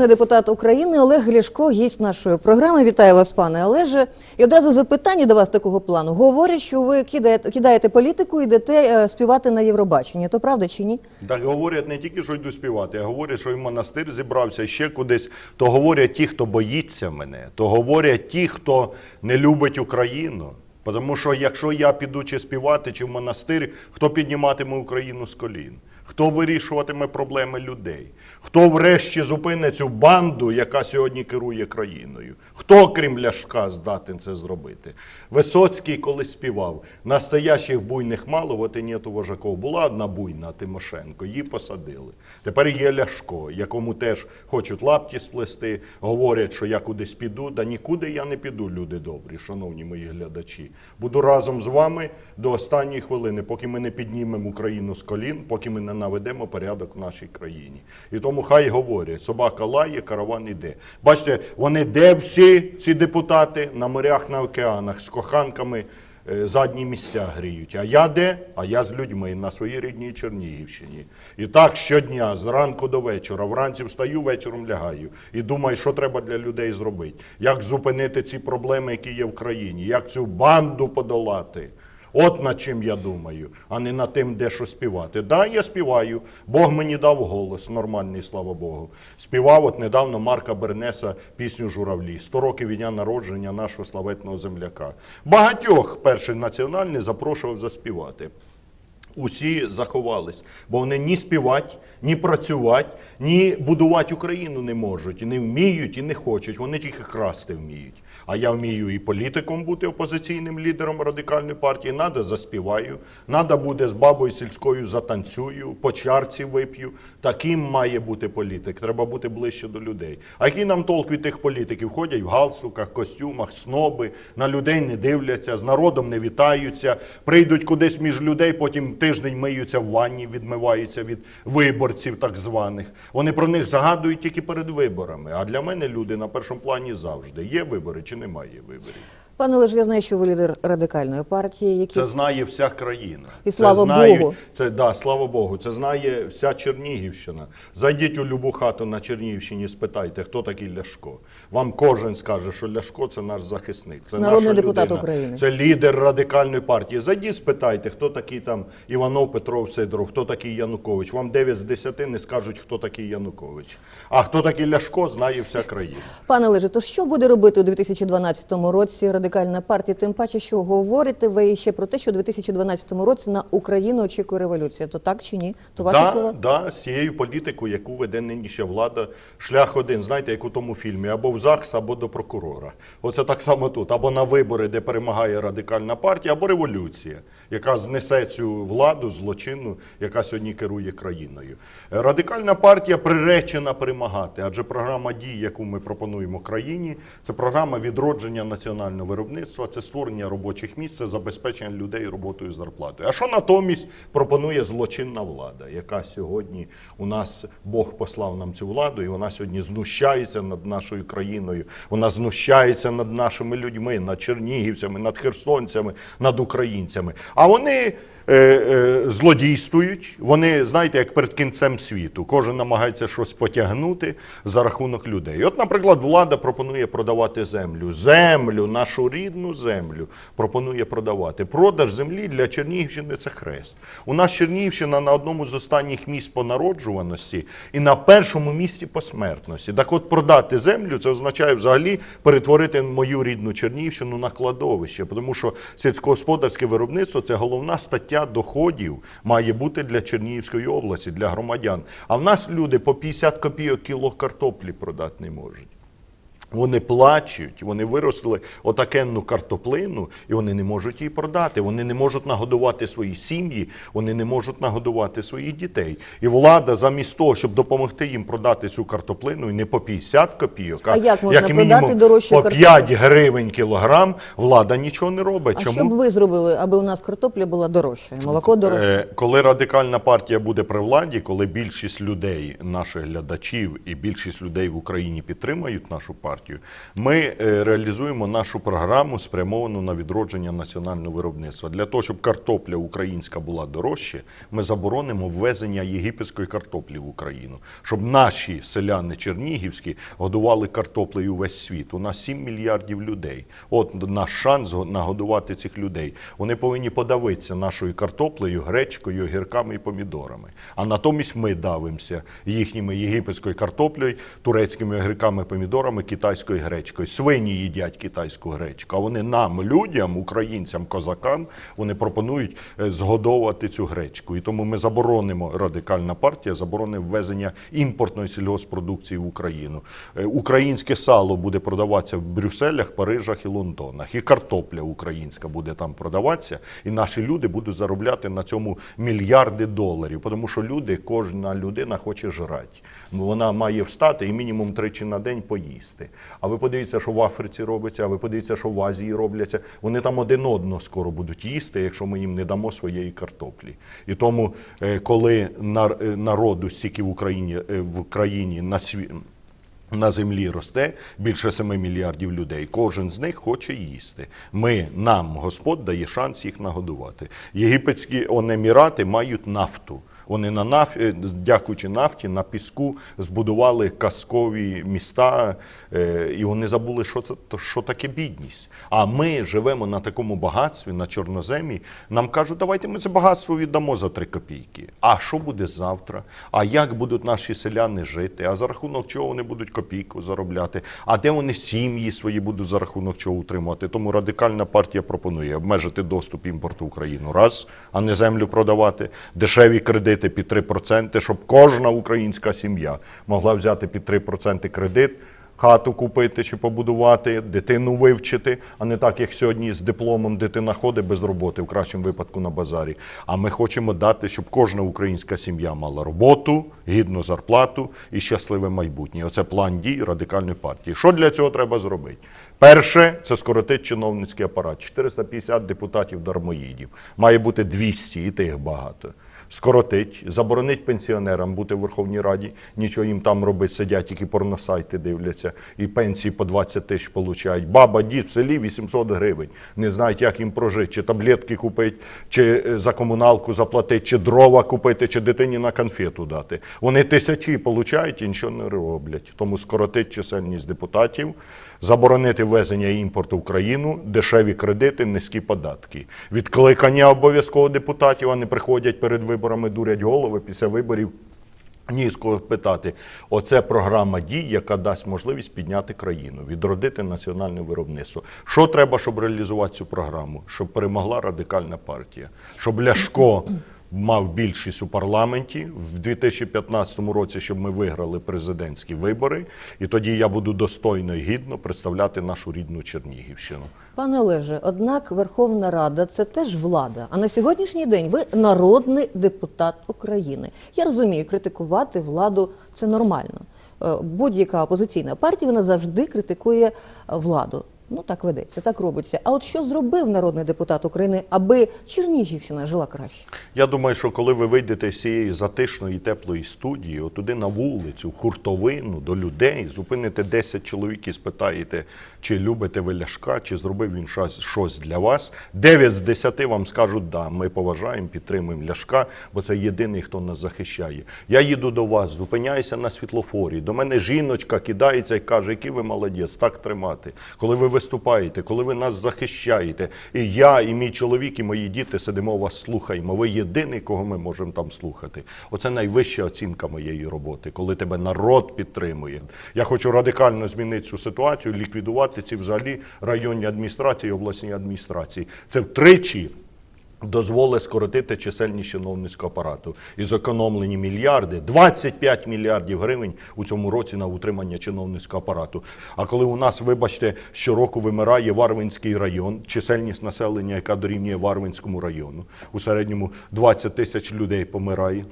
народний депутат України Олег Ляшко, гість нашої програми. Вітаю вас, пане Олеже. І одразу запитання до вас такого плану. Говорять, що ви кидаєте, кидаєте політику і йдете е, співати на Євробаченні. То правда чи ні? Так говорять не тільки, що йду співати, а говорять, що і монастир зібрався ще кудись. То говорять ті, хто боїться мене, то говорять ті, хто не любить Україну. Тому що якщо я піду чи співати, чи в монастир, хто підніматиме Україну з колін? Хто вирішуватиме проблеми людей? Хто врешті зупинить цю банду, яка сьогодні керує країною? Хто, крім Ляшка, здатен це зробити? Висоцький колись співав: настоящих буйних мало, вот і нету вожаков. Була одна буйна Тимошенко, її посадили. Тепер є Ляшко, якому теж хочуть лапті сплести, говорять, що я кудись піду. Да нікуди я не піду, люди добрі, шановні мої глядачі. Буду разом з вами до останньої хвилини, поки ми не піднімемо Україну з колін, поки ми не наведемо порядок в нашій країні. І тому хай говорять, собака лає, караван іде. Бачите, вони де всі ці депутати на морях, на океанах з коханками е, задні місця гріють. А я де? А я з людьми на своїй рідній Чернігівщині. І так щодня, з ранку до вечора, вранці встаю, вечором лягаю і думаю, що треба для людей зробити, як зупинити ці проблеми, які є в країні, як цю банду подолати. От над чим я думаю, а не над тим, де що співати. Да, я співаю. Бог мені дав голос нормальний, слава Богу. Співав от недавно Марка Бернеса пісню Журавлі. 100 років від дня народження нашого славетного земляка. Багатьох перший національний запрошував заспівати. Усі заховались, бо вони ні співати, ні працювати, ні будувати Україну не можуть, і не вміють, і не хочуть. Вони тільки красти вміють. А я вмію і політиком бути опозиційним лідером радикальної партії. Надо заспіваю, надо буде з бабою сільською затанцюю, по чарці вип'ю. Таким має бути політик. Треба бути ближче до людей. А який нам толк від тих політиків? Ходять в галстуках, костюмах, сноби, на людей не дивляться, з народом не вітаються, прийдуть кудись між людей, потім тиждень миються в ванні, відмиваються від виборців так званих. Вони про них загадують тільки перед виборами. А для мене люди на першому плані завжди. Є вибори чи немає виборів? Пане Олеже, я знаю, що ви лідер радикальної партії, які Це знає вся країна. І Це слава знає- Богу. Це да, слава Богу. Це знає вся Чернігівщина. Зайдіть у любу хату на Чернігівщині, спитайте, хто такий Ляшко. Вам кожен скаже, що Ляшко це наш захисник. Це Народний наша депутат людина. України. Це лідер радикальної партії. Зайдіть, спитайте, хто такий там Іванов, Петров, Сидоров, хто такий Янукович. Вам 9 з 10 не скажуть, хто такий Янукович. А хто такий Ляшко, знає вся країна. Пане Олеже, то що буде робити у 2012 році радикальна партія? Тим паче, що говорите ви ще про те, що у 2012 році на Україну очікує революція. То так чи ні? То ваші да, слова? Да, з цією політикою, яку веде нинішня влада, шлях один, знаєте, як у тому фільмі, або в ЗАГС, або до прокурора. Оце так само тут. Або на вибори, де перемагає радикальна партія, або революція, яка знесе цю владу злочинну, яка сьогодні керує країною. Радикальна партія приречена перемагати, адже програма дій, яку ми пропонуємо країні, це програма відродження національного виробництва, це створення робочих місць, це забезпечення людей роботою зарплатою. А що натомість пропонує злочинна влада, яка сьогодні у нас Бог послав нам цю владу, і вона сьогодні знущається над нашою країною, вона знущається над нашими людьми, над чернігівцями, над херсонцями, над українцями. А вони злодійствують. Вони, знаєте, як перед кінцем світу. Кожен намагається щось потягнути за рахунок людей. От, наприклад, влада пропонує продавати землю. Землю, нашу рідну землю пропонує продавати. Продаж землі для Чернігівщини це хрест. У нас Чернігівщина на одному з останніх місць по народжуваності і на першому місці по смертності. Так от продати землю це означає взагалі перетворити мою рідну Чернігівщину на кладовище, тому що сільськогосподарське виробництво це головна стаття доходів має бути для Чернігівської області, для громадян. А в нас люди по 50 копійок кіло картоплі продати не можуть. Вони плачуть, вони виросли отакенну картоплину, і вони не можуть її продати. Вони не можуть нагодувати свої сім'ї, вони не можуть нагодувати своїх дітей. І влада, замість того, щоб допомогти їм продати цю картоплину, і не по 50 копійок, А як можна продати мінімум дорожче по картоплю? 5 гривень кілограм, влада нічого не робить. А Чому? що б ви зробили, аби у нас картопля була дорожча, молоко дорожче? Е, Коли радикальна партія буде при владі, коли більшість людей, наших глядачів і більшість людей в Україні підтримають нашу партію, партію. Ми е, реалізуємо нашу програму, спрямовану на відродження національного виробництва. Для того, щоб картопля українська була дорожче, ми заборонимо ввезення єгипетської картоплі в Україну, щоб наші селяни чернігівські годували картоплею весь світ. У нас 7 мільярдів людей. От наш шанс нагодувати цих людей. Вони повинні подавитися нашою картоплею, гречкою, гірками і помідорами. А натомість ми давимося їхніми єгипетською картоплею, турецькими гриками, помідорами, китайською гречкою. Свині їдять китайську гречку. А вони нам, людям, українцям, козакам, вони пропонують е, згодовувати цю гречку. І тому ми заборонимо радикальна партія, заборонить ввезення імпортної сільгоспродукції в Україну. Е, Українське сало буде продаватися в Брюсселях, Парижах і Лондонах. І картопля українська буде там продаватися. І наші люди будуть заробляти на цьому мільярди доларів. Тому що люди, кожна людина хоче жрати. Вона має встати і мінімум тричі на день поїсти. А ви подивіться, що в Африці робиться, а ви подивіться, що в Азії робляться. Вони там один одного скоро будуть їсти, якщо ми їм не дамо своєї картоплі. І тому, е, коли е, народу стільки в Україні е, в країні на світ. На землі росте більше 7 мільярдів людей. Кожен з них хоче їсти. Ми нам Господь дає шанс їх нагодувати. Єгипетські он, емірати мають нафту. Вони на наф... е, дякуючи нафті, на піску збудували казкові міста, е, і вони забули, що це що таке бідність. А ми живемо на такому багатстві, на чорноземі. Нам кажуть, давайте ми це багатство віддамо за три копійки. А що буде завтра? А як будуть наші селяни жити? А за рахунок чого вони будуть копійку заробляти? А де вони сім'ї свої будуть за рахунок чого утримувати? Тому радикальна партія пропонує обмежити доступ імпорту в Україну раз, а не землю продавати, дешеві кредити під 3%, щоб кожна українська сім'я могла взяти під 3% кредит. Хату купити чи побудувати, дитину вивчити, а не так, як сьогодні з дипломом дитина ходить без роботи, в кращому випадку на базарі. А ми хочемо дати, щоб кожна українська сім'я мала роботу, гідну зарплату і щасливе майбутнє. Оце план дій радикальної партії. Що для цього треба зробити? Перше це скоротити чиновницький апарат. 450 депутатів дармоїдів. Має бути 200, і тих багато скоротить, заборонить пенсіонерам бути в Верховній Раді, нічого їм там робить, сидять, тільки порносайти дивляться, і пенсії по 20 тисяч получають. Баба, дід селі 800 гривень. Не знають, як їм прожити, чи таблетки купити, чи е, за комуналку заплатити, чи дрова купити, чи дитині на конфету дати. Вони тисячі получають і нічого не роблять. Тому скоротить чисельність депутатів, заборонити ввезення і імпорту в країну, дешеві кредити, низькі податки. Відкликання обов'язково депутатів, не приходять перед виборами, дурять голови після виборів. Ні, з кого питати. Оце програма дій, яка дасть можливість підняти країну, відродити національне виробництво. Що треба, щоб реалізувати цю програму? Щоб перемогла радикальна партія, щоб Ляшко мав більшість у парламенті в 2015 році, щоб ми виграли президентські вибори, і тоді я буду достойно і гідно представляти нашу рідну Чернігівщину. Пане Олеже, однак Верховна Рада це теж влада. А на сьогоднішній день ви народний депутат України. Я розумію, критикувати владу це нормально. Е, Будь-яка опозиційна партія вона завжди критикує владу. Ну так ведеться, так робиться. А от що зробив народний депутат України, аби Чернігівщина жила краще? Я думаю, що коли ви вийдете з цієї затишної теплої студії, отуди на вулицю, в хуртовину, до людей, зупините 10 чоловік і спитаєте, чи любите ви Ляшка, чи зробив він щось, для вас. 9 з 10 вам скажуть, да, ми поважаємо, підтримуємо Ляшка, бо це єдиний, хто нас захищає. Я їду до вас, зупиняюся на світлофорі. До мене жіночка кидається і каже, який ви молодець, так тримати. Коли ви виступаєте, коли ви нас захищаєте, і я, і мій чоловік, і мої діти сидимо вас слухаємо. Ви єдиний, кого ми можемо там слухати. Оце найвища оцінка моєї роботи, коли тебе народ підтримує. Я хочу радикально змінити цю ситуацію, ліквідувати ці взагалі районні адміністрації, обласні адміністрації. Це втричі дозволить скоротити чисельність чиновницького апарату. І зекономлені мільярди, 25 мільярдів гривень у цьому році на утримання чиновницького апарату. А коли у нас, вибачте, щороку вимирає Варвинський район, чисельність населення, яка дорівнює Варвинському району, у середньому 20 тисяч людей помирає.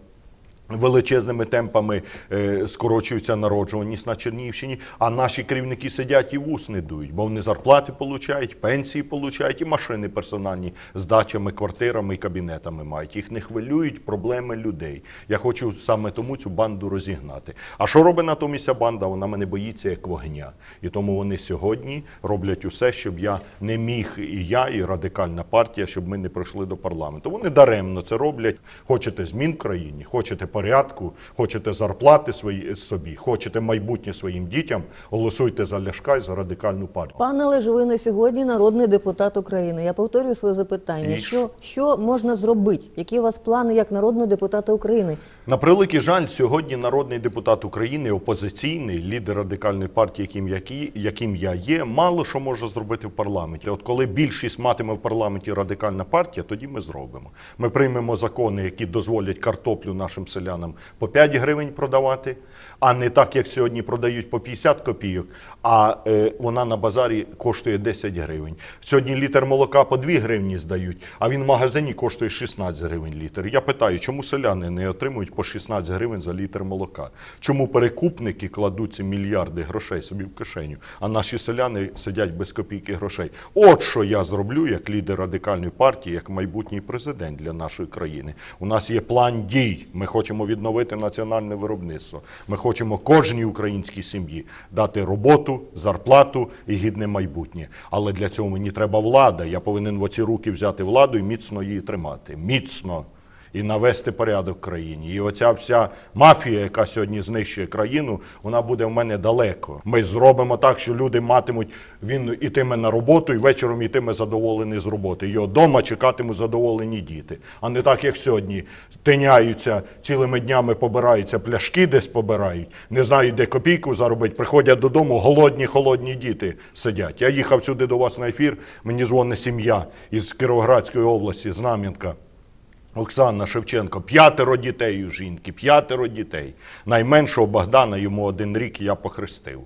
Величезними темпами е, скорочується народжуваність на Чернігівщині, а наші керівники сидять і вус не дують, бо вони зарплати получають, пенсії получають і машини персональні з дачами, квартирами і кабінетами мають. Їх не хвилюють проблеми людей. Я хочу саме тому цю банду розігнати. А що робить натомість ця банда? Вона мене боїться як вогня. І тому вони сьогодні роблять усе, щоб я не міг і я, і радикальна партія, щоб ми не пройшли до парламенту. Вони даремно це роблять. Хочете змін в країні, хочете порядку, хочете зарплати свої собі, хочете майбутнє своїм дітям. Голосуйте за Ляшка і за радикальну партію. Пане Олеже, ви на сьогодні народний депутат України. Я повторюю своє запитання. І Що, що можна зробити? Які у вас плани як народного депутата України? На превеликий жаль, сьогодні народний депутат України, опозиційний лідер радикальної партії, яким, яким я є, мало що може зробити в парламенті. От коли більшість матиме в парламенті радикальна партія, тоді ми зробимо. Ми приймемо закони, які дозволять картоплю нашим селянам по 5 гривень продавати, а не так, як сьогодні продають по 50 копійок, а е, вона на базарі коштує 10 гривень. Сьогодні літр молока по 2 гривні здають, а він в магазині коштує 16 гривень літр. Я питаю, чому селяни не отримують по 16 гривень за літр молока? Чому перекупники кладуть ці мільярди грошей собі в кишеню, а наші селяни сидять без копійки грошей? От що я зроблю як лідер радикальної партії, як майбутній президент для нашої країни. У нас є план дій. Ми хочемо відновити національне виробництво. Ми хочемо кожній українській сім'ї дати роботу, зарплату і гідне майбутнє. Але для цього мені треба влада. Я повинен в оці руки взяти владу і міцно її тримати. Міцно. І навести порядок в країні. І оця вся мафія, яка сьогодні знищує країну, вона буде в мене далеко. Ми зробимо так, що люди матимуть, він ітиме на роботу і вечором ітиме задоволений з роботи. Його вдома чекатимуть задоволені діти. А не так, як сьогодні. Тиняються цілими днями, побираються пляшки, десь побирають, не знають, де копійку заробити. Приходять додому, голодні, холодні діти сидять. Я їхав сюди до вас на ефір. Мені дзвонить сім'я із Кіровоградської області, Знам'янка. Оксана Шевченко, п'ятеро дітей у жінки, п'ятеро дітей. Найменшого Богдана йому один рік я похрестив.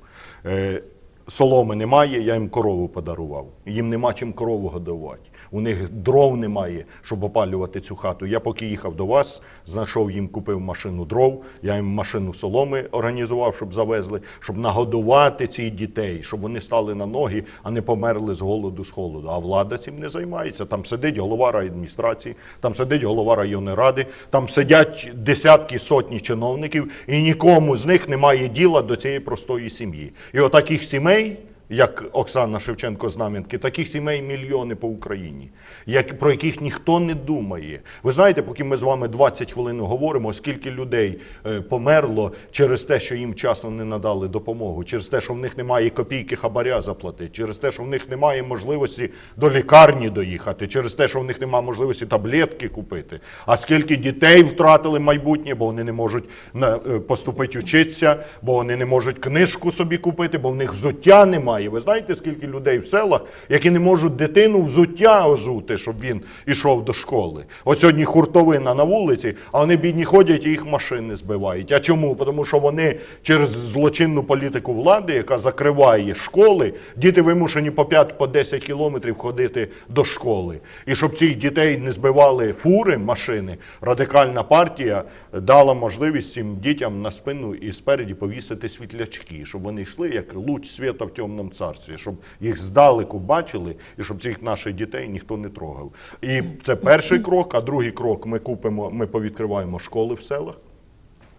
Е, соломи немає, я їм корову подарував. Їм нема чим корову годувати. У них дров немає, щоб опалювати цю хату. Я поки їхав до вас, знайшов їм, купив машину дров, я їм машину соломи організував, щоб завезли, щоб нагодувати цих дітей, щоб вони стали на ноги, а не померли з голоду, з холоду. А влада цим не займається. Там сидить голова райадміністрації, там сидить голова районної ради, там сидять десятки, сотні чиновників, і нікому з них немає діла до цієї простої сім'ї. І отаких сімей як Оксана Шевченко Знам'янки, таких сімей мільйони по Україні, як, про яких ніхто не думає. Ви знаєте, поки ми з вами 20 хвилин говоримо, скільки людей е, померло через те, що їм вчасно не надали допомогу, через те, що в них немає копійки хабаря заплатити, через те, що в них немає можливості до лікарні доїхати, через те, що в них немає можливості таблетки купити. А скільки дітей втратили майбутнє, бо вони не можуть на- е, поступити вчитися, бо вони не можуть книжку собі купити, бо в них взуття немає. Ви знаєте, скільки людей в селах, які не можуть дитину взуття озути, щоб він ішов до школи. От сьогодні хуртовина на вулиці, а вони бідні ходять і їх машини збивають. А чому? Тому що вони через злочинну політику влади, яка закриває школи, діти вимушені по 5 по 10 кілометрів ходити до школи. І щоб цих дітей не збивали фури, машини, радикальна партія дала можливість цим дітям на спину і спереді повісити світлячки, щоб вони йшли як луч світа в темному царстві, щоб їх здалеку бачили, і щоб цих наших дітей ніхто не трогав. І це перший крок. А другий крок ми купимо, ми повідкриваємо школи в селах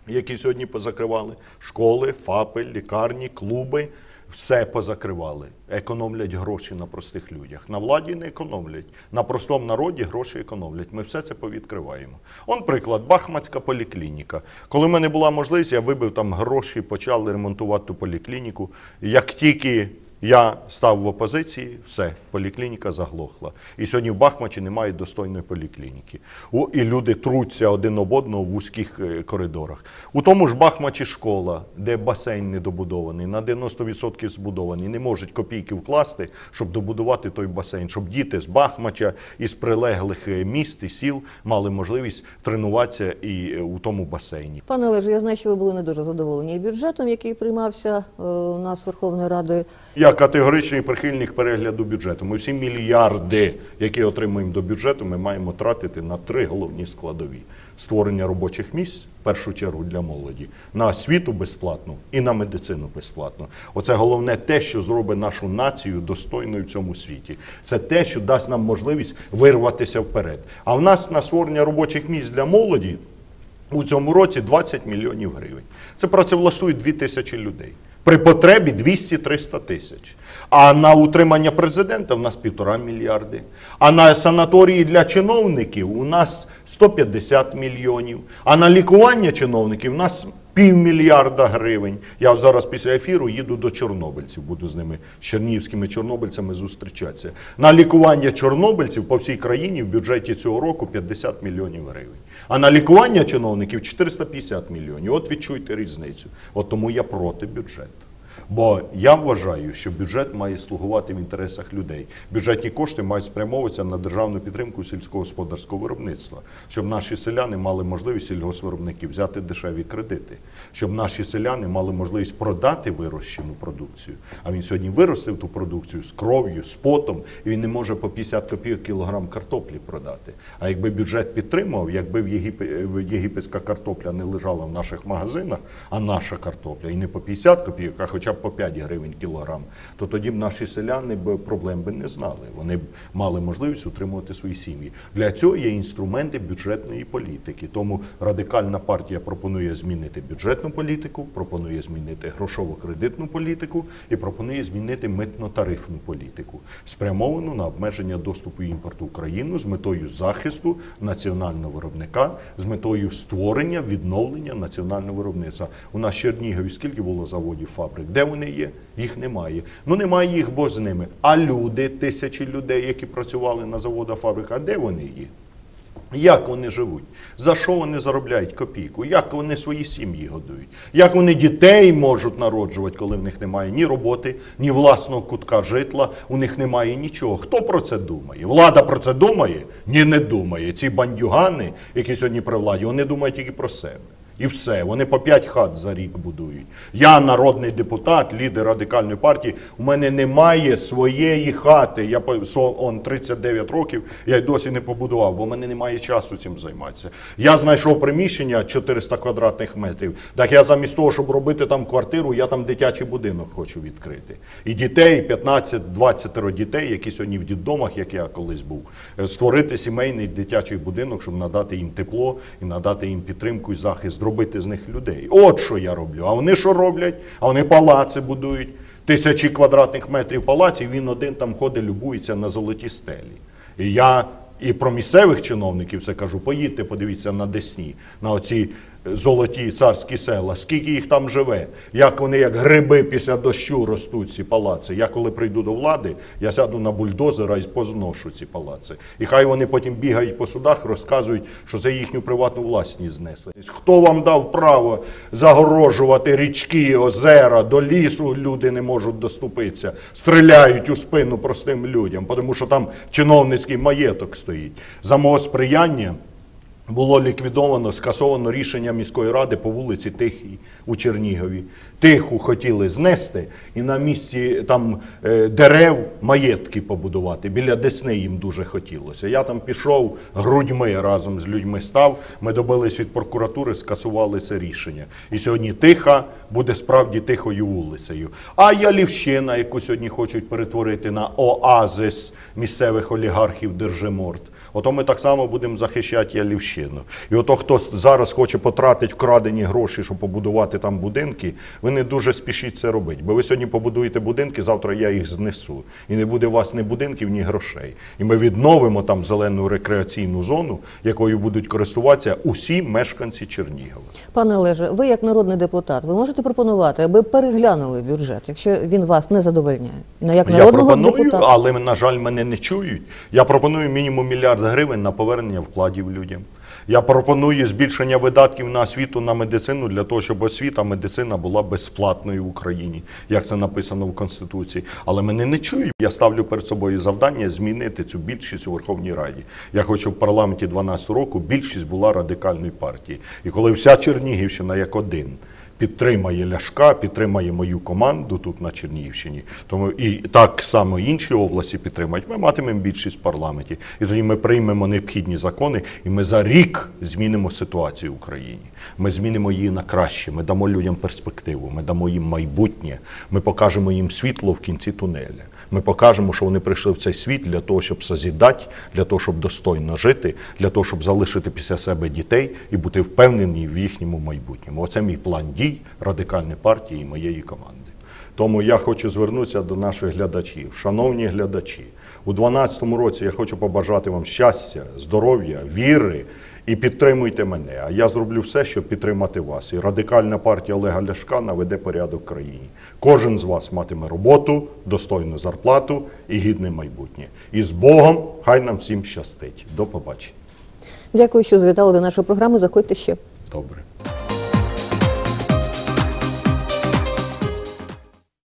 які сьогодні позакривали. Школи, ФАПи, лікарні, клуби. Все позакривали. Економлять гроші на простих людях. На владі не економлять. На простому народі гроші економлять. Ми все це повідкриваємо. Он приклад, Бахмацька поліклініка. Коли в мене була можливість, я вибив там гроші, почали ремонтувати ту поліклініку. Як тільки я став в опозиції, все, поліклініка заглохла. І сьогодні в Бахмачі немає достойної поліклініки. У- І люди труться один об одного в вузьких е, коридорах. У тому ж Бахмачі школа, де басейн недобудований, на 90% збудований, не можуть копійки вкласти, щоб добудувати той басейн, щоб діти з Бахмача із прилеглих е, міст і сіл мали можливість тренуватися і е, у тому басейні. Пане Олеже, я знаю, що ви були не дуже задоволені бюджетом, який приймався у нас Верховною Радою. Як категоричний прихильник перегляду бюджету. Ми всі мільярди, які отримуємо до бюджету, ми маємо тратити на три головні складові: створення робочих місць, в першу чергу для молоді, на освіту безплатну і на медицину безплатно. Оце головне те, що зробить нашу націю достойною в цьому світі. Це те, що дасть нам можливість вирватися вперед. А в нас на створення робочих місць для молоді у цьому році 20 мільйонів гривень. Це працевлаштує 2 тисячі людей. При потребі 200-300 тисяч. А на утримання президента в нас півтора мільярди. А на санаторії для чиновників у нас 150 мільйонів. А на лікування чиновників у нас півмільярда гривень. Я зараз після ефіру їду до чорнобильців, буду з ними, з чернігівськими чорнобильцями зустрічатися. На лікування чорнобильців по всій країні в бюджеті цього року 50 мільйонів гривень. А на лікування чиновників 450 мільйонів. От відчуйте різницю. От тому я проти бюджету. Бо я вважаю, що бюджет має слугувати в інтересах людей. Бюджетні кошти мають спрямовуватися на державну підтримку сільськогосподарського виробництва, щоб наші селяни мали можливість сільгосвиробників взяти дешеві кредити, щоб наші селяни мали можливість продати вирощену продукцію. А він сьогодні виростив ту продукцію з кров'ю, з потом, і він не може по 50 копійок кілограм картоплі продати. А якби бюджет підтримав, якби в, єгипетська картопля не лежала в наших магазинах, а наша картопля, і не по 50 копійок, а хоча б по 5 гривень кілограм, то тоді б наші селяни б проблем би не знали. Вони б мали можливість утримувати свої сім'ї. Для цього є інструменти бюджетної політики. Тому радикальна партія пропонує змінити бюджетну політику, пропонує змінити грошово-кредитну політику і пропонує змінити митно-тарифну політику, спрямовану на обмеження доступу імпорту в Україну з метою захисту національного виробника, з метою створення відновлення національного виробництва. У нас в Чернігові скільки було заводів, фабрик? Де вони є? Їх немає. Ну немає їх, бо з ними. А люди, тисячі людей, які працювали на заводах, фабриках, де вони є? Як вони живуть? За що вони заробляють копійку? Як вони свої сім'ї годують? Як вони дітей можуть народжувати, коли в них немає ні роботи, ні власного кутка житла, у них немає нічого. Хто про це думає? Влада про це думає? Ні, не думає. Ці бандюгани, які сьогодні при владі, вони думають тільки про себе. І все, вони по п'ять хат за рік будують. Я народний депутат, лідер радикальної партії. У мене немає своєї хати. Я он 39 років, я й досі не побудував, бо в мене немає часу цим займатися. Я знайшов приміщення 400 квадратних метрів. Так я замість того, щоб робити там квартиру, я там дитячий будинок хочу відкрити. І дітей 15-20 дітей, які сьогодні в дітдомах, як я колись був, е, створити сімейний дитячий будинок, щоб надати їм тепло і надати їм підтримку і захист, зробити з них людей. От що я роблю. А вони що роблять? А вони палаци будують. Тисячі квадратних метрів палаців, він один там ходить, любується на золоті стелі. І я і про місцевих чиновників це кажу, поїдьте, подивіться на Десні, на оці золоті царські села, скільки їх там живе, як вони, як гриби після дощу ростуть ці палаци. Я коли прийду до влади, я сяду на бульдозера і позношу ці палаци. І хай вони потім бігають по судах, розказують, що це їхню приватну власність знесли. Хто вам дав право загорожувати річки, озера, до лісу люди не можуть доступитися, стріляють у спину простим людям, тому що там чиновницький маєток стоїть. За мого сприяння було ліквідовано, скасовано рішення міської ради по вулиці Тихій у Чернігові. Тиху хотіли знести і на місці там е, дерев маєтки побудувати. Біля Десни їм дуже хотілося. Я там пішов грудьми разом з людьми став. Ми добились від прокуратури, скасували це рішення. І сьогодні тиха буде справді тихою вулицею. А Ялівщина, яку сьогодні хочуть перетворити на оазис місцевих олігархів Держиморт. Ото ми так само будемо захищати Ялівщину. І ото, хто зараз хоче потратити вкрадені гроші, щоб побудувати там будинки, ви не дуже спішіть це робити. Бо ви сьогодні побудуєте будинки, завтра я їх знесу. І не буде у вас ні будинків, ні грошей. І ми відновимо там зелену рекреаційну зону, якою будуть користуватися усі мешканці Чернігова. Пане Олеже, ви як народний депутат, ви можете пропонувати, аби переглянули бюджет, якщо він вас не задовольняє. Ну, як Я пропоную, депутата. але на жаль, мене не чують. Я пропоную мінімум мільярд гривень на повернення вкладів людям. Я пропоную збільшення видатків на освіту на медицину для того, щоб освіта, медицина була безплатною в Україні, як це написано в Конституції. Але мене не чують. Я ставлю перед собою завдання змінити цю більшість у Верховній Раді. Я хочу в парламенті 12 року більшість була радикальної партії. І коли вся Чернігівщина як один підтримає Ляшка, підтримає мою команду тут на Чернігівщині. Тому і так само інші області підтримають. Ми матимемо більшість в парламенті. І тоді ми приймемо необхідні закони, і ми за рік змінимо ситуацію в Україні. Ми змінимо її на краще. Ми дамо людям перспективу, ми дамо їм майбутнє. Ми покажемо їм світло в кінці тунеля. Ми покажемо, що вони прийшли в цей світ для того, щоб созідати, для того, щоб достойно жити, для того, щоб залишити після себе дітей і бути впевнені в їхньому майбутньому. Оце мій план дій радикальної партії і моєї команди. Тому я хочу звернутися до наших глядачів. Шановні глядачі, у 2012 році я хочу побажати вам щастя, здоров'я, віри і підтримуйте мене. А я зроблю все, щоб підтримати вас. І радикальна партія Олега Ляшка наведе порядок в країні. Кожен з вас матиме роботу, достойну зарплату і гідне майбутнє. І з Богом хай нам всім щастить. До побачення. Дякую, що завітали до нашої програми. Заходьте ще. Добре.